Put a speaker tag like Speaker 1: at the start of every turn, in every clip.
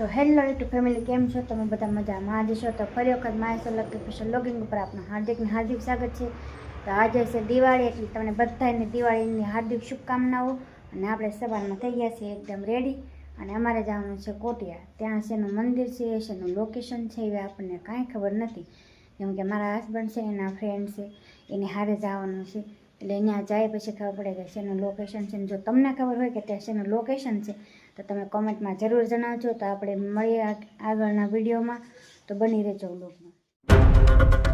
Speaker 1: તો hello two family, કેમ છો? તમે બધા મજામાં? આજે છો તો ફરી વખત માય સોલક સ્પેશિયલ લોગિંગ ઉપર આપનું હાર્દિકને હાર્દિક સ્વાગત છે. તો આજે છે દિવાળી, એટલે તમને બધાને દિવાળીની હાર્દિક શુભકામનાઓ. અને આપણે સવારમાં થઈ ગયા છીએ એકદમ રેડી અને અમારે જવાનું છે કોટિયા. ત્યાં શેનું મંદિર છે, શેનું લોકેશન છે, એ આપણને કાંઈ ખબર નથી. કેમ કે મારા હસબન્ડ છે એના ફ્રેન્ડ છે. એને હારે જવાનું છે. એટલે ત્યાં જાય પછી ખબર પડે કે શેનું લોકેશન છે જો તમને ખબર હોય કે ત્યાં શેનું લોકેશન છે, તો તમે કોમેન્ટમાં જરૂર જણાવજો. તો આપણે મળીએ આગળના વિડીયોમાં. તો બની રહેજો બ્લોગમાં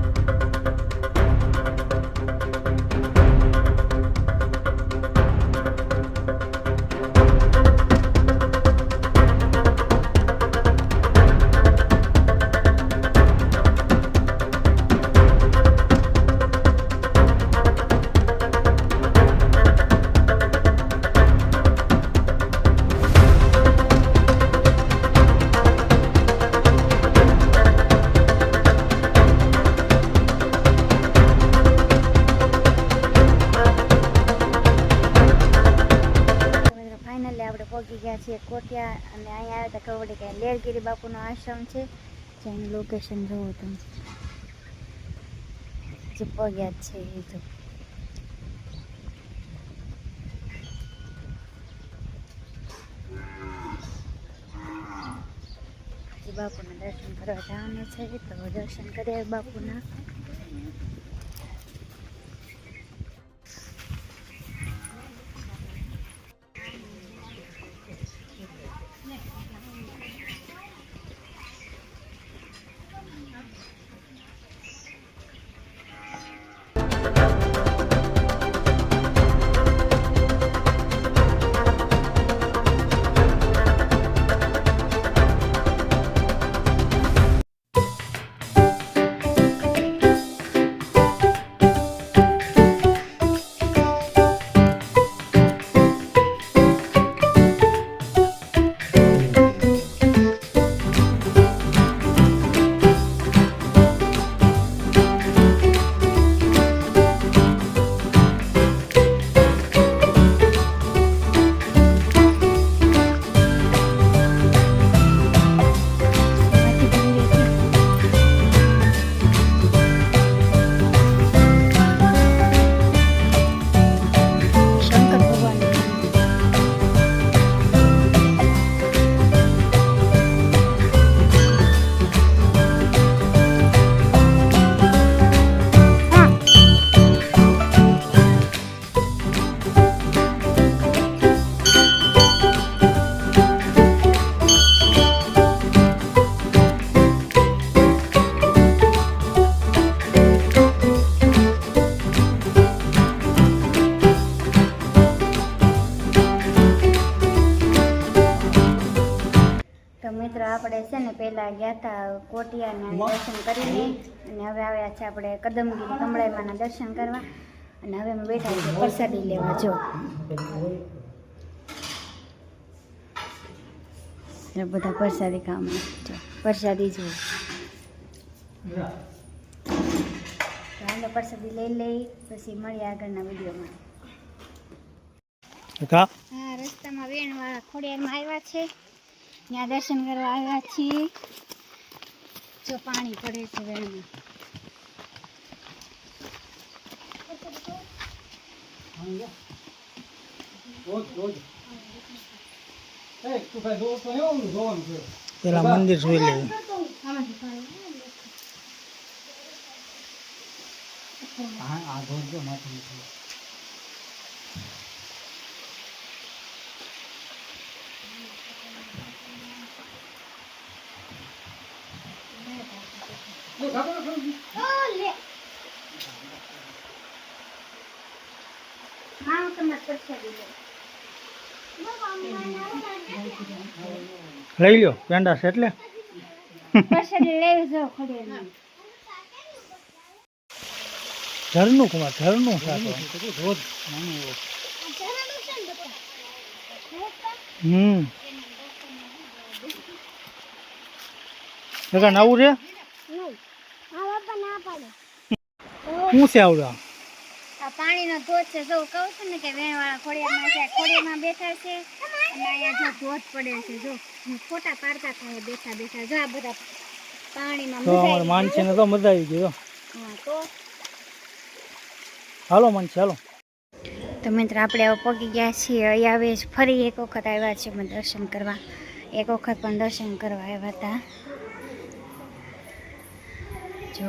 Speaker 1: છીએ કોટિયા અને અહીંયા આવ્યા તો ખબર પડી કે લેરગીરી બાપુનો આશ્રમ છે. જેનું લોકેશન જોવો તમે. જે પગ્યા છે એ તો. બાપુના દર્શન કરવા જવાનું છે, તો દર્શન કરીએ બાપુના. છે ગયા હતા કોટિયાના દર્શન કરીને અને હવે આવ્યા છે આપણે કદમગીરી કમળાઈમાના દર્શન કરવા. અને હવે અમે બેઠા છીએ પ્રસાદી લેવા જો. બધા પ્રસાદી કામ જો પ્રસાદી જો હાલો પ્રસાદી લઈ લઈ પછી મળીએ આગળના વિડીયોમાં.
Speaker 2: કા?
Speaker 1: હા રસ્તામાં વેણવાળા ખોડિયારમાં આવ્યા છે. ત્યાં દર્શન કરવા આવ્યા છીએ. જો પાણી પડે છે વેણમાં
Speaker 2: પેલા મંદિર જોઈ લેવું.
Speaker 1: હા
Speaker 2: લઈ લ્યો પેંડા છે એટલે. ઘરનું કુમાર ઝરનું હમ. નવું છે? શું છે આવડે? આ?
Speaker 1: પાણીનો ધોધ છે જો કહું છું ને કે વેણવાળા ખોડિયામાં છે ખોડિયામાં બેઠા છે અને અહીંયા જો ધોધ પડે છે જો ફોટા પાડતા થાય બેઠા બેઠા જો આ બધા પાણીમાં મજા
Speaker 2: માનસીને તો મજા આવી ગઈ
Speaker 1: હા તો?
Speaker 2: હાલો માનસી હાલો.
Speaker 1: તો મિત્ર આપણે હવે પગી ગયા છીએ અહીંયા આવે ફરી એક વખત આવ્યા છે અમે દર્શન કરવા. એક વખત પણ દર્શન કરવા આવ્યા હતા. જો.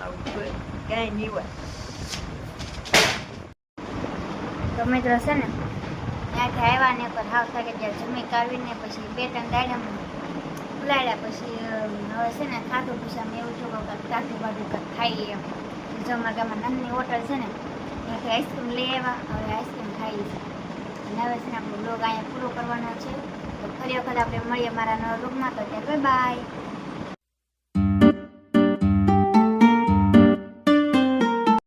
Speaker 3: આવું કોઈ ક્યાંય નહીં હોય.
Speaker 1: તો હશે છે ને ત્યાંથી આવ્યા ને પણ હાવ થાકે ત્યાં જમી કાઢીને પછી બે ત્રણ દાડા ઉલાડ્યા પછી હવે છે ને ખાધું પૂછા અમે એવું છું કે કાઢું બાજુ કંઈક ખાઈએ એમ. જો અમારા ગામમાં નાની હોટલ છે ને આઈસ્ક્રીમ લઈ આવ્યા હવે આઈસ્ક્રીમ ખાઈ છીએ અને છે આપણો બ્લોગ અહીંયા પૂરો કરવાનો છે તો ફરી વખત આપણે મળીએ મારા નવા બ્લોગમાં તો ત્યાં બાય